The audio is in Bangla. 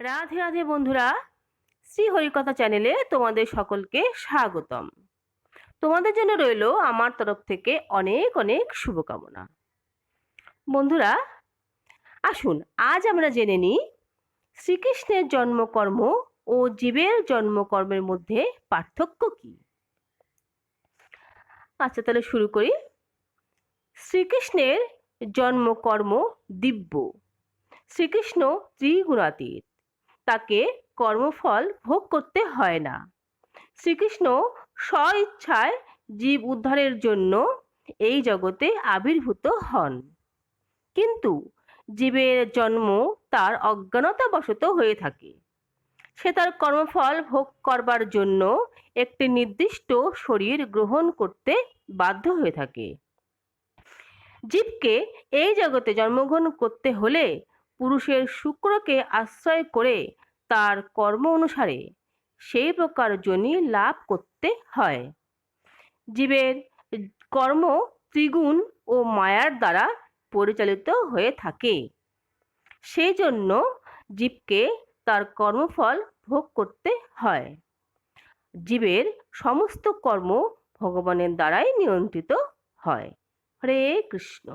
রাধে রাধে বন্ধুরা শ্রী হরিকথা চ্যানেলে তোমাদের সকলকে স্বাগতম। তোমাদের জন্য রইল আমার তরফ থেকে অনেক অনেক শুভকামনা। বন্ধুরা, আসুন, আজ আমরা জেনে নিই শ্রীকৃষ্ণের জন্মকর্ম ও জীবের জন্মকর্মের মধ্যে পার্থক্য কী। আচ্ছা তাহলে শুরু করি। শ্রীকৃষ্ণের জন্মকর্ম দিব্য। শ্রীকৃষ্ণ ত্রিগুণাতীত। তাকে কর্মফল ভোগ করতে হয় না। শ্রীকৃষ্ণ স্ব ইচ্ছায় জীব উদ্ধারের জন্য এই জগতে আবির্ভূত হন। কিন্তু জীবের জন্ম তার অজ্ঞানতাবশত হয়ে থাকে। সে তার কর্মফল ভোগ করবার জন্য একটি নির্দিষ্ট শরীর গ্রহণ করতে বাধ্য হয়ে থাকে। জীবকে এই জগতে জন্মগ্রহণ করতে হলে পুরুষের শুক্রকে আশ্রয় করে তার কর্ম অনুসারে সেই প্রকার জনি লাভ করতে হয়। জীবের কর্ম ত্রিগুণ ও মায়ার দ্বারা পরিচালিত হয়ে থাকে। সেই জন্য জীবকে তার কর্মফল ভোগ করতে হয়। জীবের সমস্ত কর্ম ভগবানের দ্বারাই নিয়ন্ত্রিত হয়। হরে কৃষ্ণ।